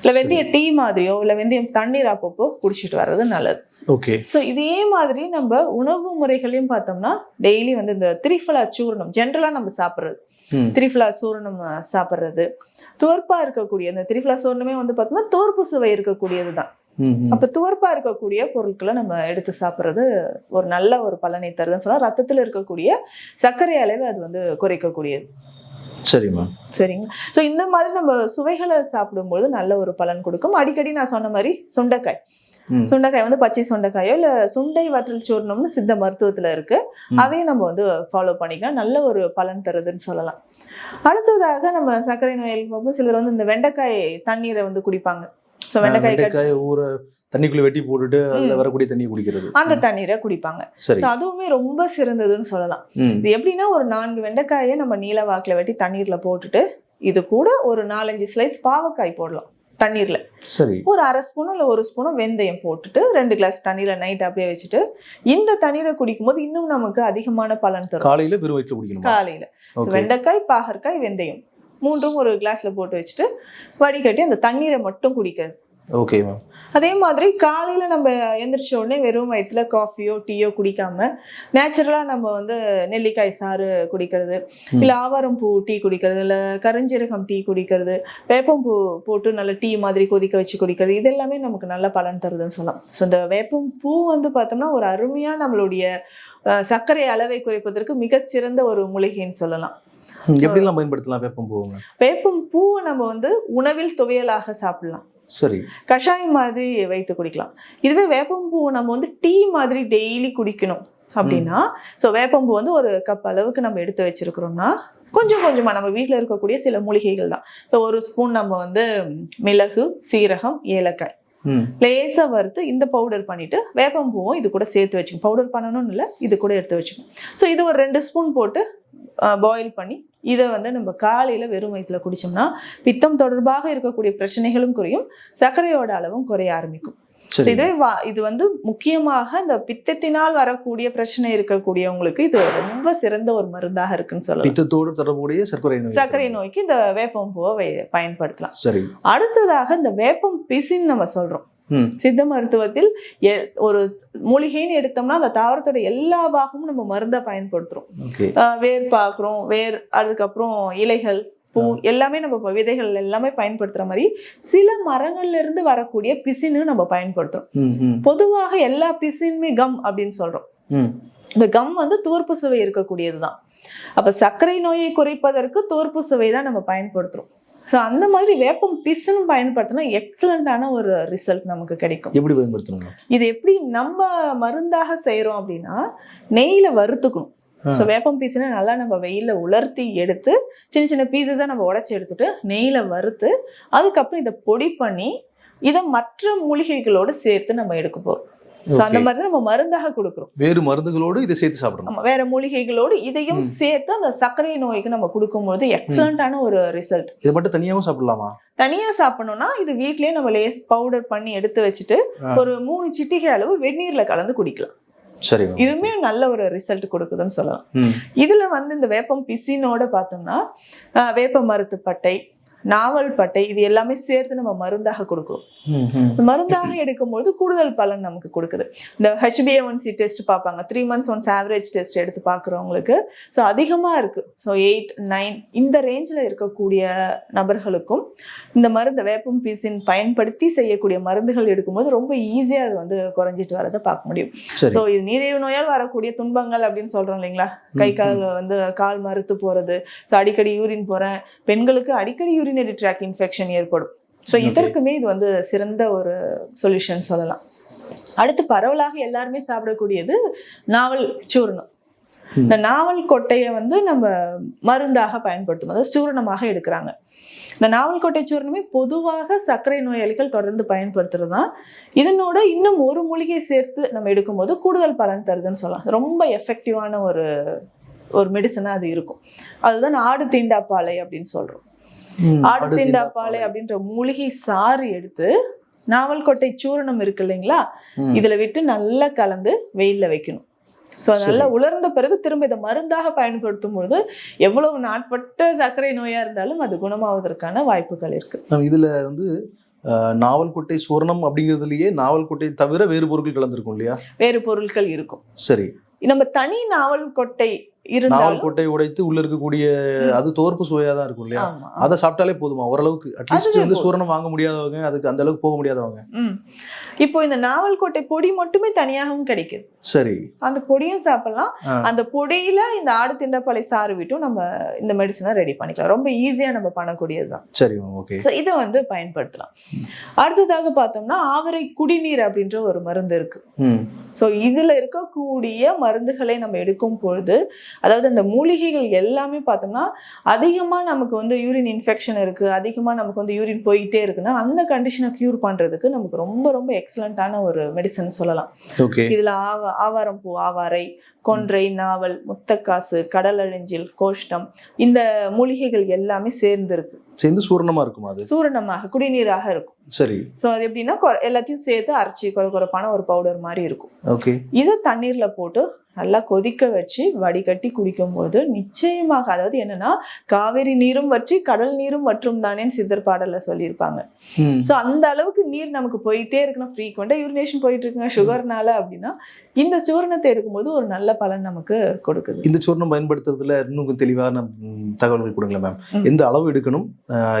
இல்ல வெந்தய டீ மாதிரியோ இல்ல வெந்தயம் தண்ணீர் அப்பப்போ குடிச்சிட்டு வர்றது நல்லது. ஓகே. ஸோ இதே மாதிரி நம்ம உணவு முறைகளையும் பார்த்தோம்னா டெய்லி வந்து இந்த திரிஃபலா சூர்ணம் ஜென்ரலாக நம்ம சாப்பிட்றது. திரிஃபலா சூரணம் சாப்பிட்றது. துவர்ப்பா இருக்கக்கூடிய இந்த திரிஃபலா சூரணமே வந்து பார்த்தோம்னா தோற்பு சுவை இருக்கக்கூடியது தான். அப்போ துவர்ப்பா இருக்கக்கூடிய பொருட்களை நம்ம எடுத்து சாப்பிட்றது ஒரு நல்ல ஒரு பலனை தருதுன்னு சொன்னா ரத்தத்தில் இருக்கக்கூடிய சர்க்கரை அளவை அது வந்து குறைக்கக்கூடியது. சரிம்மா. சரிங்க. ஸோ இந்த மாதிரி நம்ம சுவைகளை சாப்பிடும்போது நல்ல ஒரு பலன் கொடுக்கும். அடிக்கடி நான் சொன்ன மாதிரி சுண்டைக்காய். சுண்டைக்காய் வந்து பச்சை சுண்டைக்காயோ இல்ல சுண்டை வற்றல் சூர்ணம்னு சித்த மருத்துவத்துல இருக்கு. அதையும் நம்ம வந்து ஃபாலோ பண்ணிக்கலாம். நல்ல ஒரு பலன் தருதுன்னு சொல்லலாம். அடுத்ததாக நம்ம சர்க்கரை நோயாளிக்கு பார்ப்போம் சிலர் வந்து இந்த வெண்டைக்காய் தண்ணீரை வந்து குடிப்பாங்க. ஸோ வெண்டைக்காய் ஊற தண்ணிக்குள்ள வெட்டி போட்டுட்டு அதுல. வரக்கூடிய தண்ணி குடிக்கிறது. அந்த தண்ணீரை குடிப்பாங்க. ஸோ அதுவுமே ரொம்ப சிறந்ததுன்னு சொல்லலாம். இது எப்படின்னா ஒரு நான்கு வெண்டைக்காயை நம்ம நீல வாக்குல வெட்டி தண்ணீர்ல போட்டுட்டு இது கூட ஒரு நாலஞ்சு ஸ்லைஸ் பாவக்காய் போடலாம். தண்ணீர்ல. சரி. ஒரு அரை ஸ்பூனும் இல்லை ஒரு ஸ்பூனும் வெந்தயம் போட்டுட்டு ரெண்டு கிளாஸ் தண்ணியில நைட் அப்படியே வச்சுட்டு இந்த தண்ணீரை குடிக்கும்போது இன்னும் நமக்கு அதிகமான பலன் தரும். காலையில வெறும் வயிற்றுல குடிக்கணுமா? காலையில. வெண்டைக்காய் பாகற்காய் வெந்தயம் மூன்றும் ஒரு கிளாஸ்ல போட்டு வச்சுட்டு வடிகட்டி அந்த தண்ணீரை மட்டும் குடிக்கிறது ஓகேம்மா அதே மாதிரி காலையில நம்ம எந்திரிச்ச உடனே வெறும் வயிற்றுல காஃபியோ டீயோ குடிக்காம நேச்சுரலா நம்ம வந்து நெல்லிக்காய் சாறு குடிக்கிறது. இல்ல ஆவாரம் பூ டீ குடிக்கிறது. இல்ல கருஞ்சீரகம் டீ குடிக்கிறது. வேப்பம்பூ போட்டு நல்ல டீ மாதிரி கொதிக்க வச்சு குடிக்கிறது. இது எல்லாமே நமக்கு நல்ல பலன் தருதுன்னு சொல்லலாம். ஸோ இந்த வேப்பம் பூ வந்து பார்த்தோம்னா ஒரு அருமையா நம்மளுடைய சர்க்கரை அளவை குறைப்பதற்கு மிக சிறந்த ஒரு மூலிகைன்னு சொல்லலாம். எப்படிலாம் பயன்படுத்தலாம் வேப்பம் போவாங்க வேப்பம் பூவை நம்ம வந்து உணவில் துவையலாக சாப்பிடலாம். சரி. கஷாயம் மாதிரி வைத்து குடிக்கலாம். இதுவே வேப்பம்பூ நம்ம வந்து டீ மாதிரி டெய்லி குடிக்கணும் அப்படின்னா ஸோ வேப்பம்பூ வந்து ஒரு கப் அளவுக்கு நம்ம எடுத்து வச்சிருக்கிறோம்னா கொஞ்சம் கொஞ்சமாக நம்ம வீட்டில் இருக்கக்கூடிய சில மூலிகைகள் தான். ஸோ ஒரு ஸ்பூன் நம்ம வந்து மிளகு சீரகம் ஏலக்காய். லேசாக வறுத்து இந்த பவுடர் பண்ணிட்டு வேப்பம்பூவும் இது கூட சேர்த்து வச்சுக்கணும். பவுடர் பண்ணணும்னு இல்லை இது கூட எடுத்து வச்சுக்கணும். ஸோ இது ஒரு ரெண்டு ஸ்பூன் போட்டு பாயில் பண்ணி இதை வந்து நம்ம காலையில் வெறும் வயிற்றுல குடித்தோம்னா பித்தம் தொடர்பாக இருக்கக்கூடிய பிரச்சனைகளும் குறையும். சர்க்கரையோட அளவும் குறைய ஆரம்பிக்கும். வா- இது வந்து முக்கியமாக இந்த பித்தத்தினால் வரக்கூடிய பிரச்சனை இருக்கக்கூடியவங்களுக்கு இது ரொம்ப சிறந்த ஒரு மருந்தாக இருக்குன்னு சொல்லலாம். பித்தத்தோடு தொடர்புடைய சர்க்கரை நோய். சர்க்கரை நோய்க்கு இந்த வேப்பம் பூவை பயன்படுத்தலாம். சரி. அடுத்ததாக இந்த வேப்பம் பிசின் நம்ம சொல்றோம். சித்த மருத்துவத்தில் ஒரு மூலிகைன்னு எடுத்தோம்னா அந்த தாவரத்தோட எல்லா பாகமும் நம்ம மருந்தா பயன்படுத்துறோம். வேர் பார்க்குறோம் வேர் அதுக்கப்புறம் இலைகள் பூ எல்லாமே நம்ம விதைகள் எல்லாமே பயன்படுத்துற மாதிரி சில மரங்கள்ல இருந்து வரக்கூடிய பிசின்னு நம்ம பயன்படுத்துறோம். பொதுவாக எல்லா பிசினுமே கம் அப்படின்னு சொல்றோம். இந்த கம் வந்து தோற்பு சுவை இருக்கக்கூடியதுதான். அப்ப சர்க்கரை நோயை குறைப்பதற்கு தோற்பு சுவை தான் நம்ம பயன்படுத்துறோம். ஸோ அந்த மாதிரி வேப்பம் பிசுன்னு பயன்படுத்தினா எக்ஸலண்டான ஒரு ரிசல்ட் நமக்கு கிடைக்கும். எப்படி பயன்படுத்தணுங்க? இது எப்படி நம்ம மருந்தாக செய்றோம் அப்படின்னா நெய்யில வறுத்துக்கணும். ஸோ வேப்பம் பீஸ்னா நல்லா நம்ம வெயில்ல உலர்த்தி எடுத்து சின்ன சின்ன பீசஸாக நம்ம உடைச்சி எடுத்துட்டு நெய்யில வறுத்து அதுக்கப்புறம் இதை பொடி பண்ணி இதை மற்ற மூலிகைகளோடு சேர்த்து நம்ம எடுக்க போறோம். ஸோ அந்த. மாதிரி நம்ம மருந்தாக கொடுக்குறோம். வேறு மருந்துகளோடு இதை சேர்த்து சாப்பிடணும். வேற மூலிகைகளோடு இதையும். சேர்த்து அந்த சர்க்கரை நோய்க்கு நம்ம கொடுக்கும்போது எக்ஸலண்டான ஒரு ரிசல்ட் இதை மட்டும் தனியாகவும் சாப்பிடலாமா? தனியா சாப்பிடணும்னா இது வீட்லயே நம்ம லேஸ் பவுடர் பண்ணி எடுத்து வச்சுட்டு. ஒரு மூணு சிட்டிகை அளவு வெந்நீர்ல கலந்து குடிக்கலாம். சரி இதுவுமே நல்ல ஒரு ரிசல்ட் கொடுக்குதுன்னு சொல்லலாம். இதுல வந்து இந்த வேப்பம் பிசினோட பார்த்தோம்னா வேப்ப மருத்து பட்டை நாவல் பட்டை இது எல்லாமே சேர்த்து நம்ம மருந்தாக கொடுக்குறோம். மருந்தாக எடுக்கும்போது கூடுதல் பலன் நமக்கு கொடுக்குது. இந்த ஹெச்பிஏஒன்சி டெஸ்ட் பார்ப்பாங்க. Three months once average test எடுத்து பார்க்குறவங்களுக்கு ஸோ அதிகமாக இருக்குது ஸோ எயிட் நைன் இந்த ரேஞ்சில் இருக்கக்கூடிய நபர்களுக்கும் இந்த மருந்து வேப்பம் பீசின் பயன்படுத்தி செய்யக்கூடிய மருந்துகள் எடுக்கும்போது ரொம்ப ஈஸியாக அது வந்து குறைஞ்சிட்டு வரதை பார்க்க முடியும். ஸோ இது நீரிழிவு நோயால் வரக்கூடிய துன்பங்கள் அப்படின்னு சொல்றோம் இல்லைங்களா? கை கால் வந்து கால் மறுத்து போறது. ஸோ அடிக்கடி யூரின் போறேன். பெண்களுக்கு அடிக்கடி யூரினரி ட்ராக் இன்ஃபெக்ஷன் ஏற்படும். ஸோ. இதற்குமே இது வந்து சிறந்த ஒரு சொல்யூஷன் சொல்லலாம். அடுத்து பரவலாக எல்லாருமே சாப்பிடக்கூடியது நாவல் சூர்ணம். இந்த நாவல் கொட்டையை வந்து நம்ம மருந்தாக பயன்படுத்தும். அதாவது சூரணமாக எடுக்கிறாங்க. இந்த நாவல் கொட்டை சூரணமே பொதுவாக சர்க்கரை நோயாளிகள் தொடர்ந்து பயன்படுத்துறது தான் இதனோட இன்னும் ஒரு மூலிகை சேர்த்து நம்ம எடுக்கும்போது கூடுதல் பலன் தருதுன்னு சொல்லலாம். ரொம்ப எஃபெக்டிவான ஒரு ஒரு மெடிசனாக அது இருக்கும். அதுதான் ஆடு தீண்டாப்பாலை அப்படின்னு சொல்றோம். ம், ஆடு அடுத்து தீண்டாப்பாலை அப்படின்ற மூலிகை சாறு எடுத்து நாவல் கொட்டை சூரணம் இருக்கு இல்லைங்களா. இதுல விட்டு நல்லா கலந்து வெயில்ல வைக்கணும். ஸோ நல்லா. உலர்ந்த பிறகு திரும்ப இதை மருந்தாக பயன்படுத்தும் பொழுது எவ்வளவு நாட்பட்ட சர்க்கரை நோயா இருந்தாலும் அது குணமாவதற்கான வாய்ப்புகள் இருக்கு. இதுல வந்து நாவல்கொட்டை சூரணம் அப்படிங்கிறதுலயே நாவல்கொட்டை தவிர வேறு பொருட்கள் கலந்துருக்கும் இல்லையா? வேறு பொருட்கள் இருக்கும். சரி. நம்ம தனி நாவல் கொட்டை இருந்தாலும் நாவல்கொட்டை உடைத்து உள்ள இருக்கக்கூடிய. அது தோற்பு சுவையா தான் இருக்கும் இல்லையா? அதை சாப்பிட்டாலே போதுமா? ஓரளவுக்கு. அட்லீஸ்ட் வந்து. சூரணம் வாங்க முடியாதவங்க அதுக்கு அந்த அளவுக்கு போக முடியாதவங்க. இப்போ இந்த நாவல் கொட்டை பொடி மட்டுமே தனியாகவும் கிடைக்குது. சரி. அந்த பொடியும் சாப்பிடலாம். அந்த பொடியில இந்த ஆடு திண்டப்பாலை சாறு விட்டும் நம்ம இந்த மெடிசனை ரெடி பண்ணிக்கலாம். ரொம்ப ஈஸியா நம்ம பண்ணக்கூடியதுதான். சரி ஓகே இதை வந்து பயன்படுத்தலாம். அடுத்ததாக பார்த்தோம்னா ஆவரை குடிநீர் அப்படின்ற ஒரு மருந்து இருக்கு. ஸோ இதுல இருக்கக்கூடிய மருந்துகளை நம்ம எடுக்கும் பொழுது அதாவது அந்த மூலிகைகள் எல்லாமே பார்த்தோம்னா அதிகமா நமக்கு வந்து யூரின் இன்ஃபெக்ஷன் இருக்கு அதிகமா நமக்கு வந்து யூரின் போயிட்டே இருக்குன்னா அந்த கண்டிஷனை கியூர் பண்றதுக்கு நமக்கு ரொம்ப ரொம்ப எக்ஸலண்ட்டான ஒரு மெடிசன் சொல்லலாம். ஓகே இதுல ஆவ ஆவாரம் பூ ஆவாரை கொன்றை நாவல் முத்தக்காசு கடலழிஞ்சில் கோஷ்டம் இந்த மூலிகைகள் எல்லாமே சேர்ந்து இருக்கு சேர்ந்து சூரணமா இருக்குமா அது? சூரணமாக குடிநீராக இருக்கும். சரி. ஸோ அது எப்படின்னா எல்லாத்தையும் சேர்த்து அரைச்சி கொர கொரப்பான ஒரு பவுடர் மாதிரி இருக்கும். ஓகே இதை தண்ணீர்ல போட்டு நல்லா கொதிக்க வச்சு வடிகட்டி குடிக்கும்போது நிச்சயமாக அதாவது என்னன்னா காவேரி நீரும் வற்றி கடல் நீரும் வற்றும் தானேன்னு சித்தர் பாடல்ல சொல்லியிருப்பாங்க. ஸோ அந்த அளவுக்கு நீர் நமக்கு போயிட்டே இருக்கணும் ஃப்ரீக்வெண்டா யூரினேஷன் போயிட்டு இருக்குங்க சுகர்னால அப்படின்னா இந்த சூரணத்தை எடுக்கும்போது ஒரு நல்ல பலன் நமக்கு கொடுக்குது. இந்த சூர்ணம் பயன்படுத்துறதுல இன்னும் தெளிவான தகவல்கள் கொடுங்களேன் மேம். எந்த அளவு எடுக்கணும்?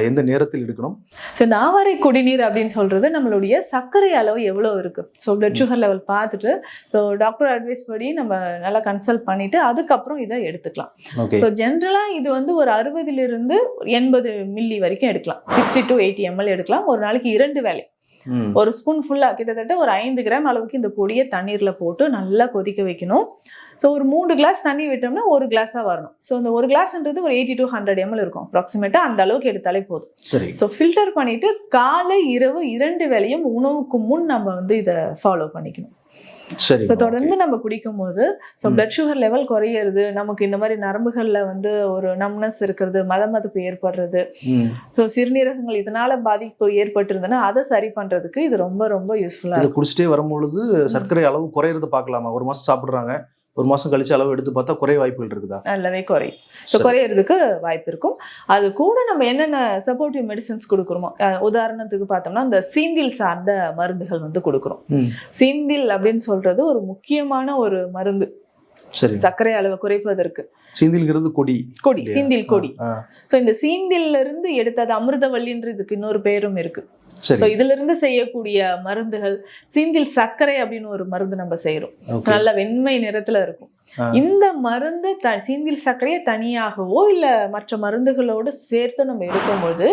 எந்த நேரத்தில் எடுக்கணும்? ஸோ இந்த ஆவாரை குடிநீர் அப்படின்னு சொல்றது நம்மளுடைய சர்க்கரை அளவு எவ்வளோ இருக்கு? ஸோ பிளட் சுகர் லெவல் பார்த்துட்டு ஸோ டாக்டர் அட்வைஸ் படி நம்ம நல்லா கன்சல்ட் பண்ணிட்டு அதுக்கப்புறம் இதை எடுத்துக்கலாம். ஸோ ஜென்ரலாக இது வந்து ஒரு அறுபதிலிருந்து எண்பது மில்லி வரைக்கும் எடுக்கலாம். சிக்ஸ்டி டு எயிட்டி எம்எல் எடுக்கலாம். ஒரு நாளைக்கு இரண்டு வேலை ஒரு ஸ்பூன் ஃபுல்லாக கிட்டத்தட்ட ஒரு ஐந்து கிராம் அளவுக்கு இந்த பொடியை தண்ணீரில் போட்டு நல்லா கொதிக்க வைக்கணும். ஸோ ஒரு மூணு கிளாஸ் தண்ணி விட்டோம்னா ஒரு கிளாஸாக வரணும். ஸோ அந்த ஒரு கிளாஸ்ன்றது ஒரு எயிட்டி டு ஹண்ட்ரட் எம்எல் இருக்கும். அப்ராக்சிமேட்டாக அந்த அளவுக்கு எடுத்தாலே போதும். சரி. ஸோ ஃபில்டர் பண்ணிட்டு காலை இரவு இரண்டு வேளையும் உணவுக்கு முன் நம்ம வந்து இதை ஃபாலோ பண்ணிக்கணும். சரி ஸோ தொடர்ந்து நம்ம குடிக்கும்போது ஸோ ம். பிளட் சுகர் லெவல் குறையிறது நமக்கு இந்த மாதிரி நரம்புகளில் வந்து ஒரு நம்னஸ் இருக்கிறது மதமதுப்பு ஏற்படுறது. okay. ம். ஸோ சிறுநீரகங்கள் இதனால பாதிப்பு ஏற்பட்டிருந்ததுன்னா அதை சரி பண்றதுக்கு இது ரொம்ப ரொம்ப யூஸ்ஃபுல்லாக இதை குடிச்சிட்டே வரும்பொழுது சர்க்கரை அளவு குறையறத பார்க்கலாமா? ஒரு மாசம் சாப்பிடுறாங்க. ஒரு மாசம் கழிச்சு அளவு எடுத்து பார்த்தா குறைய வாய்ப்புகள் இருக்குதா? நல்லாவே குறையும் ஸோ. குறையிறதுக்கு வாய்ப்பு இருக்கும். அது கூட நம்ம என்னென்ன சப்போர்ட்டிவ் மெடிசன்ஸ் கொடுக்குறோமோ உதாரணத்துக்கு பார்த்தோம்னா இந்த சீந்தில் சார்ந்த மருந்துகள் வந்து கொடுக்குறோம். சீந்தில் அப்படின்னு சொல்றது ஒரு முக்கியமான ஒரு மருந்து. சரி. சர்க்கரை அளவை குறைப்பதற்கு. சீந்தில்ங்கிறது கொடி. கொடி? சீந்தில் கொடி. ஸோ இந்த சீந்தில்ல இருந்து எடுத்தது அமிர்தவல்லின்றதுக்கு இன்னொரு பேரும் இருக்கு. ஸோ சரி. இதுல இருந்து செய்யக்கூடிய மருந்துகள் சீந்தில் சர்க்கரை அப்படின்னு ஒரு மருந்து நம்ம செய்யறோம் நல்ல வெண்மை நிறத்துல இருக்கும். இந்த மருந்து த சீந்தில் சர்க்கரையை தனியாகவோ இல்ல மற்ற மருந்துகளோடு சேர்த்து நம்ம எடுக்கும்போது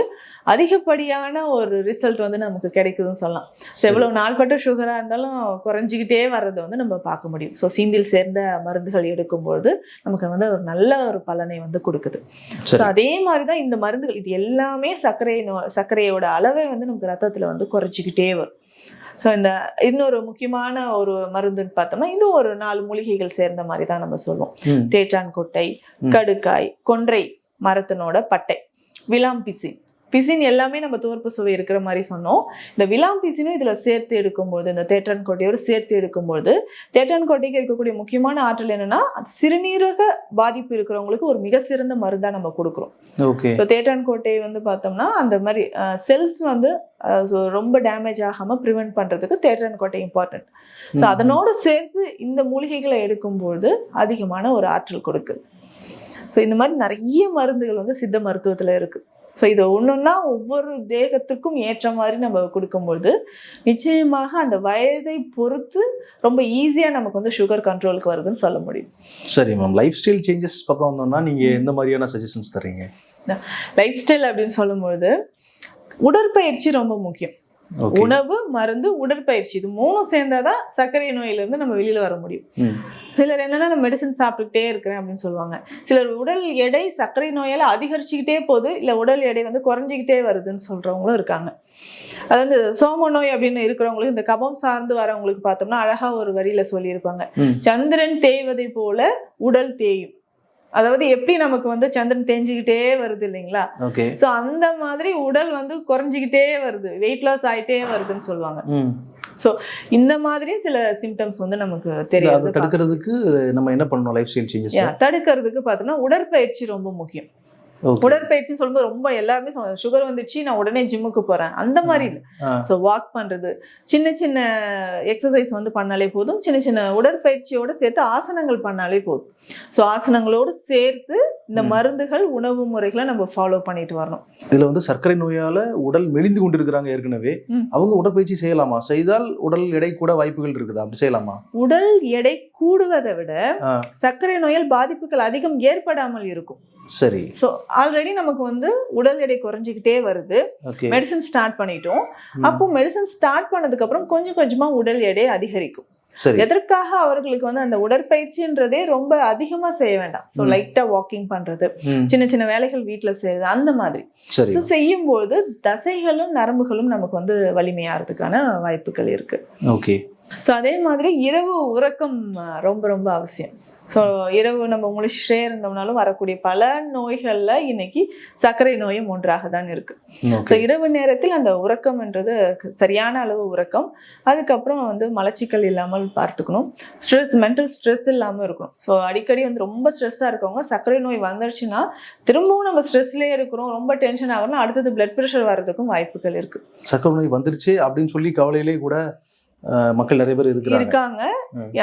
அதிகப்படியான ஒரு ரிசல்ட் வந்து நமக்கு கிடைக்குதுன்னு சொல்லலாம். ஸோ எவ்வளவு நாள்பட்ட சுகரா இருந்தாலும் குறைஞ்சிக்கிட்டே வர்றதை வந்து நம்ம பார்க்க முடியும். ஸோ சீந்தில் சேர்ந்த மருந்துகள் எடுக்கும்போது நமக்கு வந்து ஒரு நல்ல ஒரு பலனை வந்து கொடுக்குது. ஸோ அதே மாதிரி தான் இந்த மருந்துகள் இது எல்லாமே சர்க்கரை நோ சர்க்கரையோட அளவை வந்து நமக்கு ரத்தத்துல வந்து குறைச்சிக்கிட்டே வரும். ஸோ இந்த இன்னொரு முக்கியமான ஒரு மருந்துன்னு பார்த்தோம்னா இது ஒரு நாலு மூலிகைகள் சேர்ந்த மாதிரி தான் நம்ம சொல்லுவோம். தேற்றான் கொட்டை. கடுக்காய் கொன்றை மரத்தினோட பட்டை விளாம் பிசின் எல்லாமே நம்ம துவர்ப்பு சுவை இருக்கிற மாதிரி சொன்னோம். இந்த விளாம் பிசினும் இதுல சேர்த்து எடுக்கும்போது இந்த தேற்றான் கொட்டையோடு சேர்த்து எடுக்கும்போது தேற்றான் கொட்டைக்கு இருக்கக்கூடிய முக்கியமான ஆற்றல் என்னன்னா சிறுநீரக பாதிப்பு இருக்கிறவங்களுக்கு ஒரு மிக சிறந்த மருந்தா நம்ம கொடுக்குறோம். ஓகே ஸோ தேற்றான் கோட்டை வந்து பார்த்தோம்னா அந்த மாதிரி செல்ஸ் வந்து ரொம்ப டேமேஜ் ஆகாம ப்ரிவென்ட் பண்றதுக்கு தேற்றான் கோட்டை இம்பார்ட்டன்ட் ஸோ அதனோடு சேர்த்து இந்த மூலிகைகளை எடுக்கும்போது அதிகமான ஒரு ஆற்றல் கொடுக்குது. ஸோ இந்த மாதிரி நிறைய மருந்துகள் வந்து சித்த மருத்துவத்துல இருக்கு. ஸோ இது ஒன்றுன்னா ஒவ்வொரு தேகத்துக்கும் ஏற்ற மாதிரி நம்ம கொடுக்கும்பொழுது நிச்சயமாக அந்த வயதை பொறுத்து ரொம்ப ஈஸியாக நமக்கு வந்து சுகர் கண்ட்ரோலுக்கு வருதுன்னு சொல்ல முடியும். சரி மேம் லைஃப் ஸ்டைல் சேஞ்சஸ் பக்கம் வந்தோம்னா நீங்க எந்த மாதிரியான சஜஷன்ஸ் தரீங்க லைஃப் ஸ்டைல் அப்படின்னு சொல்லும்பொழுது உடற்பயிற்சி ரொம்ப முக்கியம். உணவு மருந்து உடற்பயிற்சி இது மூணும் சேர்ந்தாதான் சர்க்கரை நோயில இருந்து நம்ம வெளியில வர முடியும். சிலர் என்னன்னா நான் மெடிசன் சாப்பிட்டுக்கிட்டே இருக்கிறேன் அப்படின்னு சொல்லுவாங்க. சிலர் உடல் எடை சர்க்கரை நோயால அதிகரிச்சுக்கிட்டே போகுது இல்ல உடல் எடை வந்து குறைஞ்சிக்கிட்டே வருதுன்னு சொல்றவங்களும் இருக்காங்க. அதாவது சோம நோய் அப்படின்னு இருக்கிறவங்களுக்கு இந்த கபம் சார்ந்து வரவங்களுக்கு பார்த்தோம்னா அழகா ஒரு வரியில சொல்லியிருப்பாங்க. சந்திரன் தேய்வதை போல உடல் தேயும். அதாவது எப்படி நமக்கு வந்து சந்திரன் தேஞ்சிக்கிட்டே வருது இல்லைங்களா? ஸோ அந்த மாதிரி உடல் வந்து குறைஞ்சிக்கிட்டே வருது. வெயிட் லாஸ் ஆயிட்டே வருதுன்னு சொல்லுவாங்க. ம். இந்த மாதிரி சில சிம்டம்ஸ் வந்து நமக்கு தெரியாது. தடுக்கிறதுக்கு நம்ம என்ன பண்ணணும்? லைஃப் ஸ்டைல் சேஞ்சஸ் தடுக்கிறதுக்கு பார்த்தோம்னா உடற்பயிற்சி ரொம்ப முக்கியம். ஓகே உடற்பயிற்சின்னு சொல்லும்போது ரொம்ப எல்லாருமே சுகர் வந்துச்சு நான் உடனே ஜிம்முக்கு போறேன். அந்த மாதிரி இல்லை. ஸோ வாக் பண்றது. சின்ன சின்ன எக்ஸசைஸ் வந்து பண்ணாலே போதும். சின்ன சின்ன உடற்பயிற்சியோட சேர்த்து ஆசனங்கள் பண்ணாலே போதும். ஸோ ஆசனங்களோடு சேர்த்து இந்த. மருந்துகள் உணவு முறைகளை நம்ம ஃபாலோ பண்ணிட்டு வரணும். இதுல வந்து சர்க்கரை நோயால உடல் மெலிந்து கொண்டிருக்கிறாங்க ஏற்கனவே. அவங்க உடற்பயிற்சி செய்யலாமா? செய்தால் உடல் எடை கூட வாய்ப்புகள் இருக்குதா. அப்படி செய்யலாமா? உடல் எடை கூடுவதை விட. சர்க்கரை நோயால் பாதிப்புகள் அதிகம் ஏற்படாமல் இருக்கும். சரி. ஸோ ஆல்ரெடி நமக்கு வந்து உடல் எடை குறைஞ்சிக்கிட்டே வருது. மெடிசன் ஸ்டார்ட் பண்ணிட்டோம். அப்போ மெடிசன் ஸ்டார்ட் பண்ணதுக்கு அப்புறம் கொஞ்சம் கொஞ்சமா உடல் எடை அதிகரிக்கும். எதற்காக அவர்களுக்கு வந்து அந்த உடற்பயிற்சின்றதே ரொம்ப அதிகமா செய்ய வேண்டாம். ஸோ. லைட்டா வாக்கிங் பண்றது சின்ன சின்ன வேலைகள் வீட்ல செய்யறது அந்த மாதிரி. ஸோ செய்யும்போது தசைகளும் நரம்புகளும் நமக்கு வந்து வலிமையாகிறதுக்கான வாய்ப்புகள் இருக்கு. ஓகே ஸோ அதே மாதிரி இரவு உறக்கம் ரொம்ப ரொம்ப அவசியம். ஸோ இரவு நம்ம முழிச்சிட்டே இருந்தோம்னாலும் வரக்கூடிய பல நோய்கள்ல இன்னைக்கு சர்க்கரை நோயும் ஒன்றாக தான் இருக்கு. ஸோ இரவு நேரத்தில் அந்த உறக்கம்ன்றது சரியான அளவு உறக்கம். அதுக்கப்புறம் வந்து மலச்சிக்கல் இல்லாமல் பார்த்துக்கணும். ஸ்ட்ரெஸ் மென்டல் ஸ்ட்ரெஸ் இல்லாமல் இருக்கணும். ஸோ அடிக்கடி வந்து ரொம்ப ஸ்ட்ரெஸ்ஸாக இருக்கவங்க சர்க்கரை நோய் வந்துருச்சுன்னா திரும்பவும் நம்ம ஸ்ட்ரெஸ்லேயே இருக்கிறோம். ரொம்ப டென்ஷன் ஆகணும் அடுத்தது பிளட் ப்ரெஷர் வர்றதுக்கும் வாய்ப்புகள் இருக்கு. சர்க்கரை நோய் வந்துருச்சு அப்படின்னு சொல்லி கவலையிலே கூட மக்கள் நிறைய பேர் இருக்காங்க.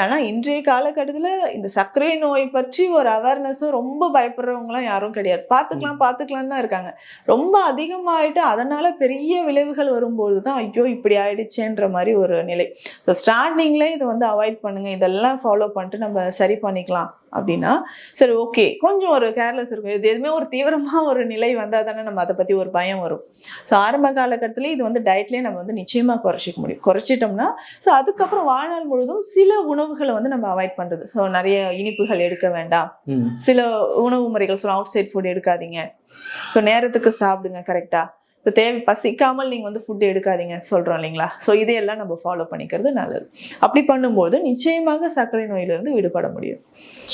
ஏன்னா இன்றைய காலகட்டத்துல இந்த சர்க்கரை நோய் பற்றி ஒரு அவேர்னஸும் ரொம்ப பயப்படுறவங்களாம் யாரும் கிடையாது. பார்த்துக்கலாம் பார்த்துக்கலாம் தான் இருக்காங்க. ரொம்ப அதிகமாயிட்டு அதனால பெரிய விளைவுகள் வரும்போது தான் ஐயோ இப்படி ஆயிடுச்சேன்ற மாதிரி ஒரு நிலை. ஸோ ஸ்டார்டிங்ல இதை வந்து அவாய்ட் பண்ணுங்க. இதெல்லாம் ஃபாலோ பண்ணிட்டு நம்ம சரி பண்ணிக்கலாம். அப்படின்னா சரி ஓகே கொஞ்சம் ஒரு கேர்லெஸ் இருக்கும். இது எதுவுமே ஒரு தீவிரமா ஒரு நிலை வந்தால் தானே நம்ம அதை பத்தி ஒரு பயம் வரும். ஸோ ஆரம்ப காலகட்டத்திலே இது வந்து டயட்லேயே நம்ம வந்து நிச்சயமா குறைச்சிக்க முடியும். குறைச்சிட்டோம்னா ஸோ அதுக்கப்புறம் வாழ்நாள் முழுதும் சில உணவுகளை வந்து நம்ம அவாய்ட் பண்றது. ஸோ நிறைய இனிப்புகள் எடுக்க வேண்டாம். சில உணவு முறைகள் சொல்லுவோம் அவுட் சைட் ஃபுட் எடுக்காதீங்க. ஸோ நேரத்துக்கு சாப்பிடுங்க கரெக்டா இப்போ தேவை பசிக்காமல் நீங்கள் வந்து ஃபுட் எடுக்காதீங்க சொல்கிறோம் இல்லைங்களா? ஸோ இதையெல்லாம் நம்ம ஃபாலோ பண்ணிக்கிறது நல்லது. அப்படி பண்ணும்போது நிச்சயமாக சர்க்கரை நோயிலிருந்து விடுபட முடியும்.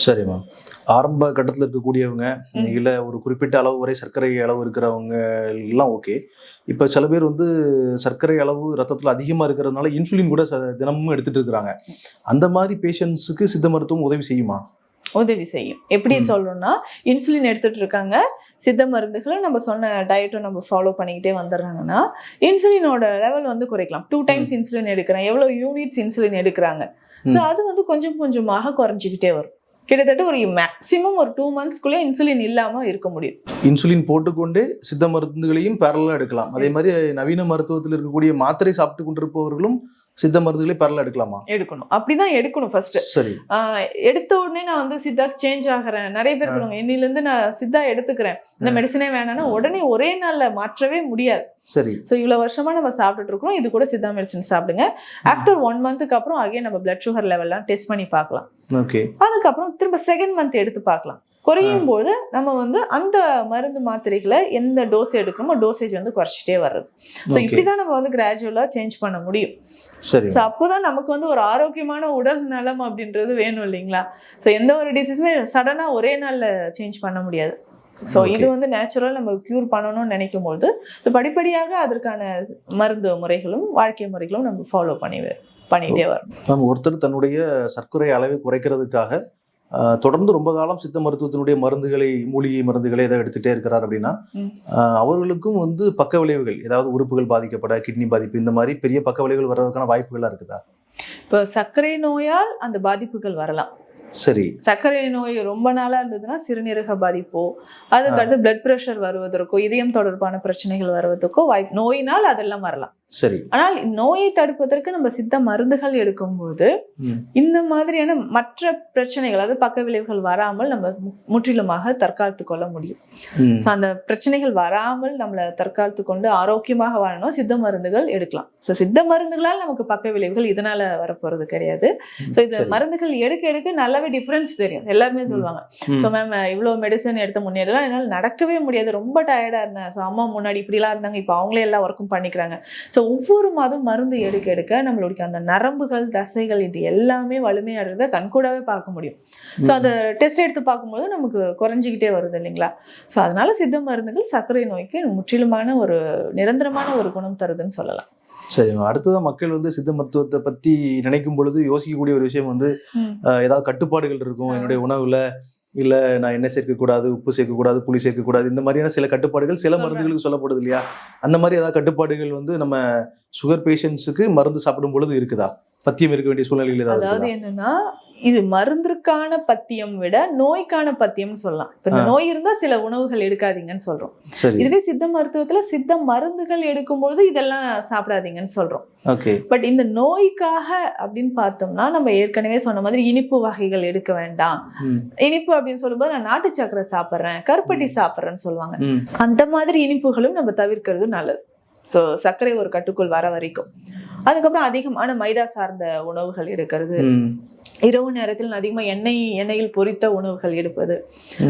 சரி மேம் ஆரம்ப கட்டத்தில் இருக்கக்கூடியவங்க. இல்லை ஒரு குறிப்பிட்ட அளவு வரை சர்க்கரை அளவு இருக்கிறவங்க எல்லாம் ஓகே இப்போ சில பேர் வந்து சர்க்கரை அளவு ரத்தத்தில் அதிகமாக இருக்கிறதுனால இன்சுலின் கூட தினமும் எடுத்துட்டு இருக்கிறாங்க. அந்த மாதிரி பேஷண்ட்ஸுக்கு சித்த மருத்துவம் உதவி செய்யுமா? உதவி செய்யும். எப்படி. சொல்லணும்னா இன்சுலின் எடுத்துட்டு இருக்காங்க சித்த மருந்துகளும் நம்ம சொன்ன டயட்டும் நம்ம ஃபாலோ பண்ணிக்கிட்டே வந்துடுறாங்கன்னா இன்சுலினோட லெவல் வந்து குறைக்கலாம். டூ டைம்ஸ் இன்சுலின் எடுக்கிறேன். எவ்வளோ யூனிட்ஸ் இன்சுலின் எடுக்கிறாங்க. ஸோ. அது வந்து கொஞ்சம் கொஞ்சமாக குறைஞ்சிக்கிட்டே வரும். கிட்டத்தட்ட ஒரு மேக்ஸிமம் ஒரு டூ மந்த்ஸ்க்குள்ளே இன்சுலின் இல்லாமல் இருக்க முடியும். இன்சுலின் போட்டுக்கொண்டே சித்த மருந்துகளையும் பேரலாக எடுக்கலாம். அதே மாதிரி நவீன மருத்துவத்தில் இருக்கக்கூடிய மாத்திரை சாப்பிட்டு கொண்டிருப்பவர்களும் சித்த மருந்துகளை பேரலாக எடுக்கலாமா? எடுக்கணும். அப்படிதான் எடுக்கணும் ஃபர்ஸ்ட் சரி. எடுத்த உடனே நான் வந்து சித்தா சேஞ்ச் ஆகிறேன். நிறைய பேர். சொல்லுவாங்க இன்னிலிருந்து நான் சித்தா எடுத்துக்கிறேன். இந்த. மெடிசனே வேணாம்னா உடனே ஒரே நாள்ல மாற்றவே முடியாது. சரி. ஸோ இவ்வளோ வருஷமா நம்ம சாப்பிட்டுட்டு இருக்கோம் இது கூட சித்தா மெடிசன் சாப்பிடுங்க. ஆஃப்டர் ஒன் மந்த்துக்கு அப்புறம் அகைன் நம்ம பிளட் சுகர் லெவல்லாம் டெஸ்ட் பண்ணி பார்க்கலாம். ஓகே. அதுக்கப்புறம் திரும்ப செகண்ட் மந்த் எடுத்து பார்க்கலாம். குறையும் போது நம்ம வந்து அந்த மருந்து மாத்திரைகளை எந்த டோஸ் எடுக்கிறோமோ டோசேஜ் வந்து குறைச்சிட்டே வர்றது. ஸோ இப்படிதான் நம்ம வந்து கிராஜுவலா சேஞ்ச் பண்ண முடியும். சரி. ஸோ அப்போதான் நமக்கு வந்து ஒரு ஆரோக்கியமான உடல் நலம் அப்படின்றது வேணும் இல்லைங்களா? ஸோ எந்த ஒரு டிசீஸுமே சடனா ஒரே நாள்ல சேஞ்ச் பண்ண முடியாது. ஸோ. இது வந்து நேச்சுரல் நம்ம க்யூர் பண்ணணும்னு நினைக்கும் போது ஸோ படிப்படியாக அதற்கான மருந்து முறைகளும் வாழ்க்கை முறைகளும் நம்ம ஃபாலோ பண்ணி வே- பண்ணிட்டே வரணும். மேம் ஒருத்தர் தன்னுடைய சர்க்கரை அளவை குறைக்கிறதுக்காக தொடர்ந்து ரொம்ப காலம் சித்த மருத்துவத்தினுடைய மருந்துகளை மூலிகை மருந்துகளை ஏதாவது எடுத்துட்டே இருக்கிறார் அப்படின்னா அவர்களுக்கும் வந்து பக்க விளைவுகள் ஏதாவது உறுப்புகள் பாதிக்கப்பட கிட்னி பாதிப்பு இந்த மாதிரி பெரிய பக்க விளைவுகள் வர்றதுக்கான வாய்ப்புகள்லாம் இருக்குதா? இப்போ சர்க்கரை நோயால் அந்த பாதிப்புகள் வரலாம். சரி. சர்க்கரை நோய் ரொம்ப நாளா இருந்ததுன்னா சிறுநீரக பாதிப்போ அதுக்கு அடுத்து பிளட் பிரஷர் வருவதற்கோ இதயம் தொடர்பான பிரச்சனைகள் வருவதற்கோ வாய்ப்பு நோயினால் அதெல்லாம் வரலாம். சரி. ஆனால் நோயை தடுப்பதற்கு நம்ம சித்த மருந்துகள் எடுக்கும்போது. இந்த மாதிரியான மற்ற பிரச்சனைகள் அதாவது பக்க விளைவுகள் வராமல் நம்ம முற்றிலுமாக தற்காத்து கொள்ள முடியும். ஸோ அந்த பிரச்சனைகள் வராமல் நம்மளை தற்காத்து கொண்டு ஆரோக்கியமாக வாழணும் சித்த மருந்துகள் எடுக்கலாம். ஸோ சித்த மருந்துகளால் நமக்கு பக்க விளைவுகள் இதனால வரப்போறது கிடையாது. ஸோ இந்த. மருந்துகள் எடுக்க எடுக்க நல்லாவே டிஃப்ரென்ஸ் தெரியும். எல்லாருமே சொல்லுவாங்க. ஸோ மேம் இவ்வளோ மெடிசன் எடுத்த முன்னேறலாம் என்னால் நடக்கவே முடியாது. ரொம்ப டயர்டாக இருந்தேன். ஸோ அம்மா முன்னாடி இப்படிலாம் இருந்தாங்க. இப்போ அவங்களே எல்லா ஒர்க்கும் பண்ணிக்கிறாங்க. ஸோ ஒவ்வொரு மாதம் மருந்து எடுக்க எடுக்க நம்மளுடைய அந்த நரம்புகள் தசைகள் இது எல்லாமே வலிமையாடுறத கண்கூடாவே பார்க்க முடியும். ஸோ. அந்த டெஸ்ட் எடுத்து பார்க்கும்போது நமக்கு குறைஞ்சிக்கிட்டே வருது இல்லைங்களா? ஸோ அதனால சித்த மருந்துகள் சர்க்கரை நோய்க்கு முற்றிலுமான ஒரு நிரந்தரமான ஒரு குணம் தருதுன்னு சொல்லலாம். சரி அடுத்ததான் மக்கள் வந்து சித்த மருத்துவத்தை பத்தி நினைக்கும் பொழுது யோசிக்கக்கூடிய ஒரு விஷயம் வந்து ஏதாவது கட்டுப்பாடுகள் இருக்கும். என்னுடைய உணவுல. இல்ல நான் எண்ணெய் சேர்க்கக்கூடாது உப்பு சேர்க்கக்கூடாது புளி சேர்க்கக்கூடாது இந்த மாதிரியான சில கட்டுப்பாடுகள் சில. மருந்துகளுக்கு சொல்லப்படுது இல்லையா அந்த மாதிரி ஏதாவது கட்டுப்பாடுகள் வந்து நம்ம சுகர் பேஷண்ட்ஸுக்கு மருந்து சாப்பிடும் பொழுது இருக்குதா? பத்தியம் இருக்க வேண்டிய சூழ்நிலைகள் ஏதாவது என்னன்னா இது மருந்திற்கான பத்தியம் விட நோய்க்கான பத்தியம்னு சொல்லலாம். இப்ப இந்த. நோய் இருந்தா சில உணவுகள் எடுக்காதீங்கன்னு சொல்றோம். இதுவே சித்த மருத்துவத்துல சித்த மருந்துகள் எடுக்கும்பொழுது இதெல்லாம் சாப்பிடாதீங்கன்னு சொல்றோம். பட் இந்த நோய்க்காக அப்படின்னு பார்த்தோம்னா நம்ம ஏற்கனவே சொன்ன மாதிரி இனிப்பு வகைகள் எடுக்க வேண்டாம். இனிப்பு அப்படின்னு சொல்லும்போது நான் நாட்டு சக்கரை சாப்பிட்றேன் கருப்பட்டி சாப்பிட்றேன்னு சொல்லுவாங்க. அந்த மாதிரி இனிப்புகளும் நம்ம தவிர்க்கிறது நல்லது. ஸோ சர்க்கரை ஒரு கட்டுக்குள் வர வரைக்கும். அதுக்கப்புறம் அதிகமான மைதா சார்ந்த உணவுகள் எடுக்கிறது. இரவு நேரத்தில் அதிகமாக எண்ணெய் எண்ணெயில் பொரித்த உணவுகள் எடுப்பது.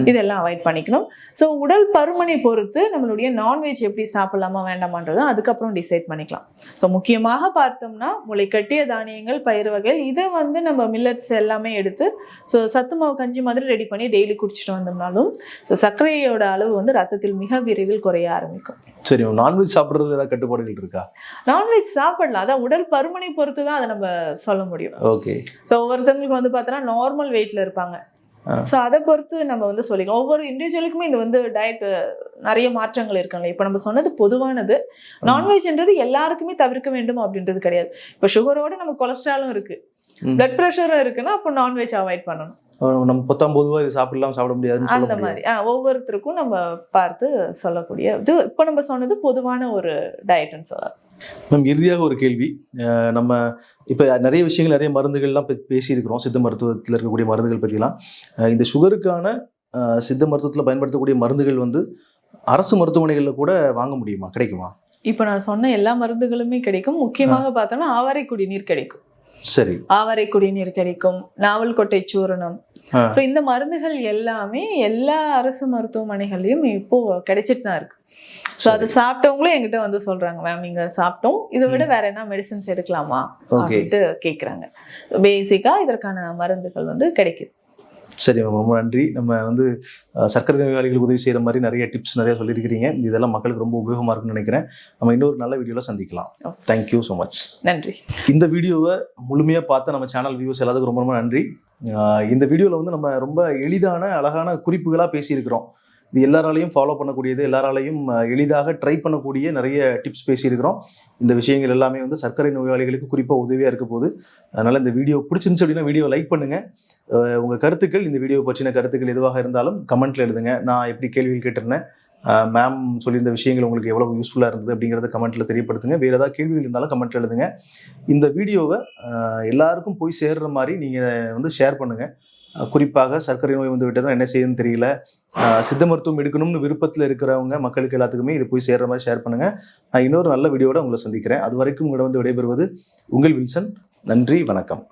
இதெல்லாம் அவாய்ட் பண்ணிக்கணும். ஸோ உடல் பருமனை பொறுத்து நம்மளுடைய நான்வெஜ் எப்படி சாப்பிடலாமா வேண்டாமான்றதும் அதுக்கப்புறம் டிசைட் பண்ணிக்கலாம். ஸோ முக்கியமாக பார்த்தோம்னா முளைக்கட்டிய தானியங்கள் பயிர் வகைகள் இதை வந்து நம்ம மில்லட்ஸ் எல்லாமே எடுத்து ஸோ சத்து மாவு கஞ்சி மாதிரி ரெடி பண்ணி டெய்லி குடிச்சிட்டு வந்தோம்னாலும் ஸோ சர்க்கரையோட அளவு வந்து ரத்தத்தில் மிக விரைவில் குறைய ஆரம்பிக்கும். சரி நான்வெஜ் சாப்பிட்றதுல ஏதாவது கட்டுப்பாடுகள் இருக்கா? நான்வெஜ் சாப்பிடலாம். அதான் உடல் பருமனை பொறுத்து தான் அதை நம்ம சொல்ல முடியும். ஓகே ஸோ ஒவ்வொருத்தவங்களுக்கு வந்து பார்த்தோன்னா நார்மல் வெயிட்ல இருப்பாங்க. ஸோ அதை பொறுத்து நம்ம வந்து சொல்லிக்கலாம். ஒவ்வொரு இண்டிவிஜுவலுக்குமே இது வந்து டயட் நிறைய மாற்றங்கள் இருக்குல்ல இப்போ நம்ம சொன்னது பொதுவானது. நான்வெஜ்ன்றது எல்லாருக்குமே தவிர்க்க வேண்டும் அப்படின்றது கிடையாது. இப்போ சுகரோட நம்ம கொலஸ்ட்ராலும் இருக்கு. பிளட் ப்ரெஷரும் இருக்குன்னா அப்போ நான்வெஜ் அவாய்ட் பண்ணணும். நம்ம பொத்தாம் பொதுவாக இது சாப்பிடலாம் சாப்பிட சொல்ல அந்த முடியாது. மாதிரி. ஆ ஒவ்வொருத்தருக்கும் நம்ம பார்த்து சொல்லக்கூடிய இது இப்போ நம்ம சொன்னது பொதுவான ஒரு டயட்னு சொல்லலாம். மேம் இறுதியாக ஒரு கேள்வி. நம்ம இப்போ நிறைய விஷயங்கள் நிறைய மருந்துகள்லாம் பேசியிருக்கிறோம். சித்த மருத்துவத்தில் இருக்கக்கூடிய மருந்துகள் பற்றிலாம் இந்த சுகருக்கான சித்த மருத்துவத்தில் பயன்படுத்தக்கூடிய மருந்துகள் வந்து அரசு மருத்துவமனைகளில் கூட வாங்க முடியுமா? கிடைக்குமா? இப்போ நான் சொன்ன எல்லா மருந்துகளுமே கிடைக்கும். முக்கியமாக பார்த்தோம்னா ஆவாரை குடிநீர் கிடைக்கும். சரி. ஆவாரை குடிநீர் கிடைக்கும். நாவல் கொட்டை சூரணம். ஸோ இந்த மருந்துகள் எல்லாமே எல்லா அரசு மருத்துவமனைகள்லயும் இப்போ கிடைச்சிட்டு தான் இருக்கு. ஸோ அது சாப்பிட்டவங்களும் என்கிட்ட வந்து சொல்றாங்க மேம் நீங்க சாப்பிட்டோம். இதை விட வேற என்ன மெடிசன்ஸ் எடுக்கலாமா? அப்படின்ட்டு கேட்குறாங்க பேசிக்கா இதற்கான மருந்துகள் வந்து கிடைக்குது. சரி மேம் ரொம்ப நன்றி. நம்ம வந்து சர்க்கரை நோயாளிகளுக்கு உதவி செய்கிற மாதிரி நிறைய டிப்ஸ் நிறைய சொல்லியிருக்கிறீங்க. இதெல்லாம் மக்களுக்கு ரொம்ப உபயோகமாக இருக்கும்னு நினைக்கிறேன். நம்ம இன்னொரு நல்ல வீடியோவில் சந்திக்கலாம். தேங்க்யூ ஸோ மச் நன்றி. இந்த வீடியோவை முழுமையாக பார்த்த நம்ம சேனல் வியூஸ் எல்லாத்துக்கும் ரொம்ப ரொம்ப நன்றி. இந்த வீடியோவில் வந்து நம்ம ரொம்ப எளிதான அழகான குறிப்புகளாக பேசியிருக்கிறோம். இது எல்லாராலையும் ஃபாலோ பண்ணக்கூடியது எல்லாராலையும் எளிதாக ட்ரை பண்ணக்கூடிய நிறைய டிப்ஸ் பேசியிருக்கிறோம். இந்த விஷயங்கள் எல்லாமே வந்து சர்க்கரை நோயாளிகளுக்கு குறிப்பாக உதவியாக இருக்க போகுது. அதனால் இந்த வீடியோ பிடிச்சிருந்துச்சு அப்படின்னா வீடியோ லைக் பண்ணுங்கள் உங்கள் கருத்துக்கள் இந்த வீடியோ பற்றின கருத்துக்கள் எதுவாக இருந்தாலும் கமெண்ட்டில் எழுதுங்க. நான் எப்படி கேள்விகள் கேட்டிருந்தேன் மேம் சொல்லியிருந்த விஷயங்கள் உங்களுக்கு எவ்வளவு யூஸ்ஃபுல்லாக இருந்தது அப்படிங்கிறத கமெண்ட்டில் தெரியப்படுத்துங்க. வேறு ஏதாவது கேள்விகள் இருந்தாலும் கமெண்ட் எழுதுங்க. இந்த வீடியோவை எல்லாருக்கும் போய் சேர்ற மாதிரி நீங்கள் வந்து ஷேர் பண்ணுங்கள் குறிப்பாக சர்க்கரை நோய் வந்து விட்டதும் என்ன செய்யுதுன்னு தெரியல. சித்த மருத்துவம் எடுக்கணும்னு விருப்பத்தில் இருக்கிறவங்க மக்களுக்கு எல்லாத்துக்குமே இது போய் சேர்ற மாதிரி ஷேர் பண்ணுங்கள் நான் இன்னொரு நல்ல வீடியோட உங்களை சந்திக்கிறேன். அது வரைக்கும் உங்களை வந்து விடைபெறுவது உங்கள் வில்சன். நன்றி வணக்கம்.